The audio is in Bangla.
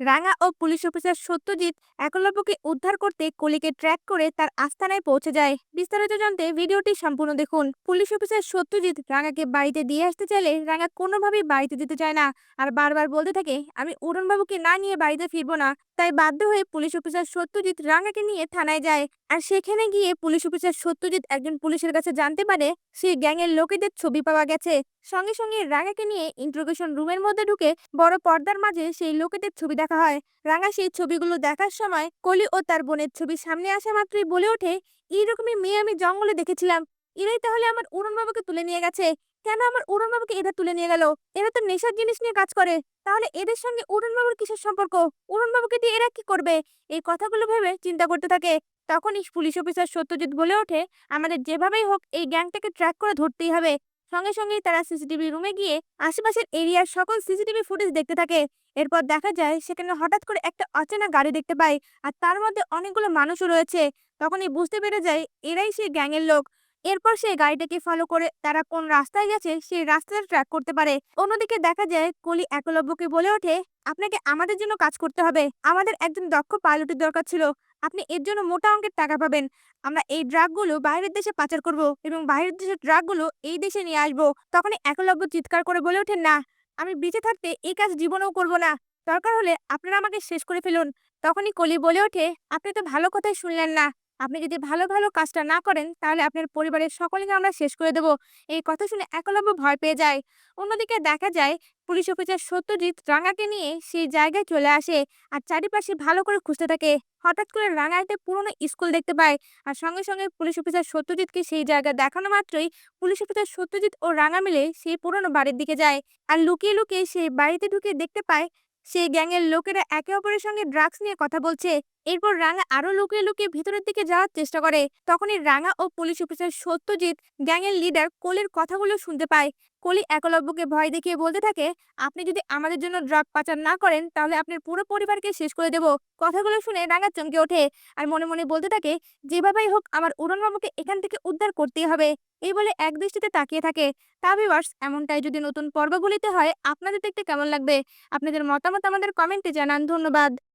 রাঙা ও পুলিশ অফিসার সত্যজিৎ একলব্যকে উদ্ধার করতে কলিকে ট্র্যাক করে তার আস্তানায় পৌঁছে যায়। বিস্তারিত জানতে ভিডিওটি সম্পূর্ণ দেখুন। পুলিশ অফিসার সত্যজিৎ রাঙাকে বাড়িতে দিয়ে আসতে চাইলে রাঙা কোনোভাবেই বাড়িতে দিতে চায় না। আর বারবার বলতে থাকে, আমি উড়নবাবুকে না নিয়ে বাড়িতে ফিরবো না। তাই বাধ্য হয়ে পুলিশ অফিসার সত্যজিৎ রাঙাকে নিয়ে থানায় যায়। আর সেখানে গিয়ে পুলিশ অফিসার সত্যজিৎ একজন পুলিশের কাছে জানতে পারে সেই গ্যাংয়ের লোকেদের ছবি পাওয়া গেছে। সঙ্গে সঙ্গে রাঙাকে নিয়ে ইন্টারোগেশন রুমের মধ্যে ঢুকে বড় পর্দার মাঝে সেই লোকেদের ছবি দেখা হয়। রাঙা সেই ছবিগুলো দেখার সময় কলি ও তার বোনের ছবি সামনে আসা মাত্রই বলে ওঠে, এইরকমই মেয়ে আমি জঙ্গলে দেখেছিলাম। এরাই তাহলে আমার উড়নবাবুকে তুলে নিয়ে গেছে। কেন আমার উড়নবাবুকে এরা তুলে নিয়ে গেল? এরা তো নেশার জিনিস নিয়ে কাজ করে। তাহলে এদের সঙ্গে উড়নবাবুর কিসের সম্পর্ক? উড়নবাবুকে দিয়ে এরা কি করবে? এই কথাগুলো ভেবে চিন্তা করতে থাকে। তখনই পুলিশ অফিসার সত্যজিৎ বলে ওঠে, আমাদের যেভাবেই হোক এই গ্যাংটাকে ট্র্যাক করে ধরতেই হবে। সঙ্গে সঙ্গেই তারা সিসিটিভি রুমে গিয়ে আশেপাশের এরিয়ার সকল সিসিটিভি ফুটেজ দেখতে থাকে। এরপর দেখা যায় সেখানে হঠাৎ করে একটা অচেনা গাড়ি দেখতে পায় আর তার মধ্যে অনেকগুলো মানুষও রয়েছে। তখনই বুঝতে পেরে যায় এরাই সেই গ্যাংয়ের লোক। এরপর সেই গাড়িটাকে ফলো করে তারা কোন রাস্তায় গেছে সেই রাস্তাটা ট্র্যাক করতে পারে। অন্যদিকে দেখা যায় কলি একলব্যকে বলে ওঠে, আপনাকে আমাদের জন্য কাজ করতে হবে। আমাদের একজন দক্ষ পাইলটের দরকার ছিল। আপনি এর জন্য মোটা অঙ্কের টাকা পাবেন। আমরা এই ড্রাগগুলো বাইরের দেশে পাচার করব এবং বাইরের দেশের ড্রাগগুলো এই দেশে নিয়ে আসব। তখনই একলব্য চিৎকার করে বলে ওঠেন, না, আমি বেঁচে থাকতে এই কাজ জীবনেও করব না। দরকার হলে আপনারা আমাকে শেষ করে ফেলুন। তখনই কলি বলে ওঠে, আপনি তো ভালো কথাই শুনলেন না। আপনি যদি ভালো ভালো কাজটা না করেন, তাহলে আপনার পরিবারের সকলকে আমরা শেষ করে দেব। এই কথা শুনে একলব্য ভয় পেয়ে যায়। অন্যদিকে দেখা যায়, পুলিশ অফিসার সত্যজিৎ রাঙাকে নিয়ে সেই জায়গায় চলে আসে আর চারিপাশে ভালো করে খুঁজতে থাকে। হঠাৎ করে রাঙা একটা পুরনো স্কুল দেখতে পায় আর সঙ্গে সঙ্গে পুলিশ অফিসার সত্যজিৎকে সেই জায়গা দেখানো মাত্রই পুলিশ অফিসার সত্যজিৎ ও রাঙা মিলে সেই পুরনো বাড়ির দিকে যায়। আর লুকিয়ে লুকিয়ে সেই বাড়িতে ঢুকে দেখতে পায় সেই গ্যাংয়ের লোকেরা একে অপরের সঙ্গে ড্রাগস নিয়ে কথা বলছে। এরপর রাঙা আরও লুকিয়ে লুকিয়ে ভিতরের দিকে যাওয়ার চেষ্টা করে। তখনই রাঙা ও পুলিশ অফিসার সত্যজিৎ গ্যাংয়ের লিডার কোলের কথাগুলো শুনতে পায়। কলি একলব্যকে ভয় দেখিয়ে বলতে থাকে, আপনি যদি আমাদের জন্য ড্রাগ পাচার না করেন, তাহলে আপনার পুরো পরিবারকে শেষ করে দেব। কথাগুলো শুনে রাঙা চমকে ওঠে। আর মনে মনে বলতে থাকে, যেভাবেই হোক, আমার উড়নবাবুকে এখান থেকে উদ্ধার করতেই হবে। এই বলে এক দৃষ্টিতে তাকিয়ে থাকে। তা ভিওয়ার্স এমনটাই যদি নতুন পর্বগুলিতে হয়, আপনাদের দেখতে কেমন লাগবে? আপনাদের মতামত আমাদের কমেন্টে জানান। ধন্যবাদ।